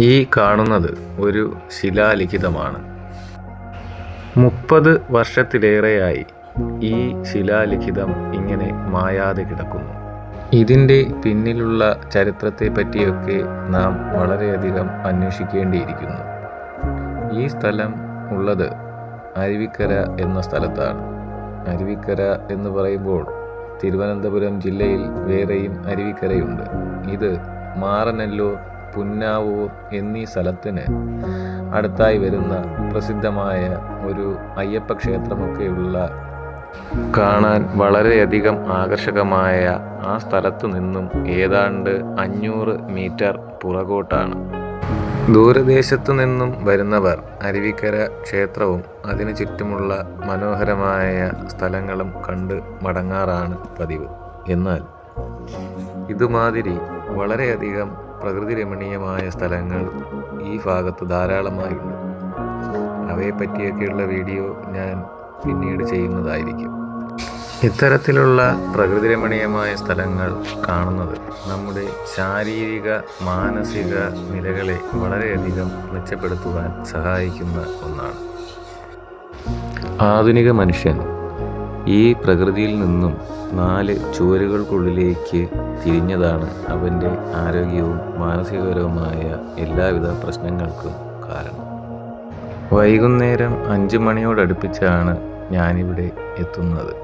ഈ കാണുന്നത് ഒരു ശിലാലിഖിതമാണ്. മുപ്പത് വർഷത്തിലേറെയായി ഈ ശിലാലിഖിതം ഇങ്ങനെ മായാതെ കിടക്കുന്നു. ഇതിന്റെ പിന്നിലുള്ള ചരിത്രത്തെ പറ്റിയൊക്കെ നാം വളരെയധികം അന്വേഷിക്കേണ്ടിയിരിക്കുന്നു. ഈ സ്ഥലം ഉള്ളത് അരുവിക്കര എന്ന സ്ഥലത്താണ്. അരുവിക്കര എന്ന് പറയുമ്പോൾ തിരുവനന്തപുരം ജില്ലയിൽ വേറെയും അരുവിക്കരയുണ്ട്. ഇത് മാറനല്ലൂർ പുന്നാവൂർ എന്നീ സ്ഥലത്തിന് അടുത്തായി വരുന്ന പ്രസിദ്ധമായ ഒരു അയ്യപ്പ ക്ഷേത്രമൊക്കെയുള്ള കാണാൻ വളരെയധികം ആകർഷകമായ ആ സ്ഥലത്തു നിന്നും ഏതാണ്ട് അഞ്ഞൂറ് മീറ്റർ പുറകോട്ടാണ്. ദൂരദേശത്തു നിന്നും വരുന്നവർ അരുവിക്കര ക്ഷേത്രവും അതിനു ചുറ്റുമുള്ള മനോഹരമായ സ്ഥലങ്ങളും കണ്ട് മടങ്ങാറാണ് പതിവ്. എന്നാൽ ഇതുമാതിരി വളരെയധികം പ്രകൃതി രമണീയമായ സ്ഥലങ്ങൾ ഈ ഭാഗത്ത് ധാരാളമായുണ്ട്. അവയെ പറ്റിയൊക്കെയുള്ള വീഡിയോ ഞാൻ പിന്നീട് ചെയ്യുന്നതായിരിക്കും. ഇത്തരത്തിലുള്ള പ്രകൃതി രമണീയമായ സ്ഥലങ്ങൾ കാണുന്നത് നമ്മുടെ ശാരീരിക മാനസിക നിലകളെ വളരെയധികം മെച്ചപ്പെടുത്തുവാൻ സഹായിക്കുന്ന ഒന്നാണ്. ആധുനിക മനുഷ്യൻ ഈ പ്രകൃതിയിൽ നിന്നും നാല് ചുവരുകൾക്കുള്ളിലേക്ക് തിരിഞ്ഞതാണ് അവന്റെ ആരോഗ്യവും മാനസികപരവുമായ എല്ലാവിധ പ്രശ്നങ്ങൾക്കും കാരണം. വൈകുന്നേരം അഞ്ച് മണിയോടടുപ്പിച്ചാണ് ഞാനിവിടെ എത്തുന്നത്.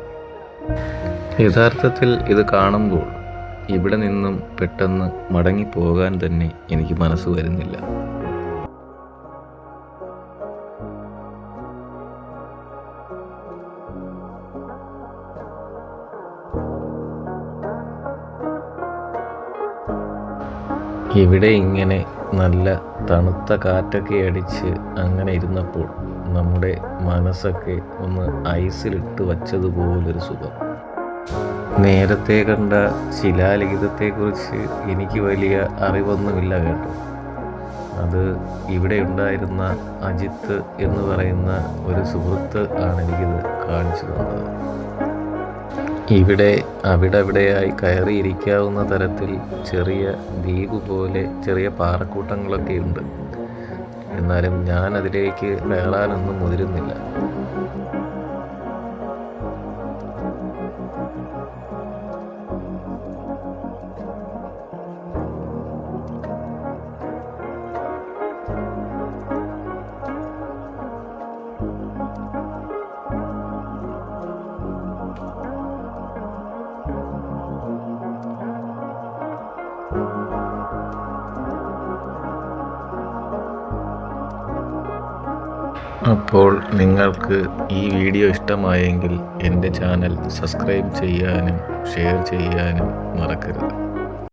യഥാർത്ഥത്തിൽ ഇത് കാണുമ്പോൾ ഇവിടെ നിന്നും പെട്ടെന്ന് മടങ്ങിപ്പോകാൻ തന്നെ എനിക്ക് മനസ്സ് വരുന്നില്ല. ഇവിടെ ഇങ്ങനെ നല്ല തണുത്ത കാറ്റൊക്കെ അടിച്ച് അങ്ങനെ ഇരുന്നപ്പോൾ നമ്മുടെ മനസ്സൊക്കെ ഒന്ന് ഐസിലിട്ട് വച്ചതുപോലൊരു സുഖം. നേരത്തെ കണ്ട ശിലാലിഖിതത്തെക്കുറിച്ച് എനിക്ക് വലിയ അറിവൊന്നുമില്ല കേട്ടോ. അത് ഇവിടെ ഉണ്ടായിരുന്ന അജിത്ത് എന്ന് പറയുന്ന ഒരു സുഹൃത്ത് ആണ് എനിക്കിത് കാണിച്ചു തന്നത്. ഇവിടെ അവിടെ അവിടെയായി കയറിയിരിക്കാവുന്ന തരത്തിൽ ചെറിയ ദ്വീപ് പോലെ ചെറിയ പാറക്കൂട്ടങ്ങളൊക്കെ ഉണ്ട്. എന്നാലും ഞാൻ അതിലേക്ക് കയറാനൊന്നും മുതിരുന്നില്ല. അപ്പോൾ നിങ്ങൾക്ക് ഈ വീഡിയോ ഇഷ്ടമായെങ്കിൽ എന്റെ ചാനൽ സബ്സ്ക്രൈബ് ചെയ്യാനും ഷെയർ ചെയ്യാനും മറക്കരുത്.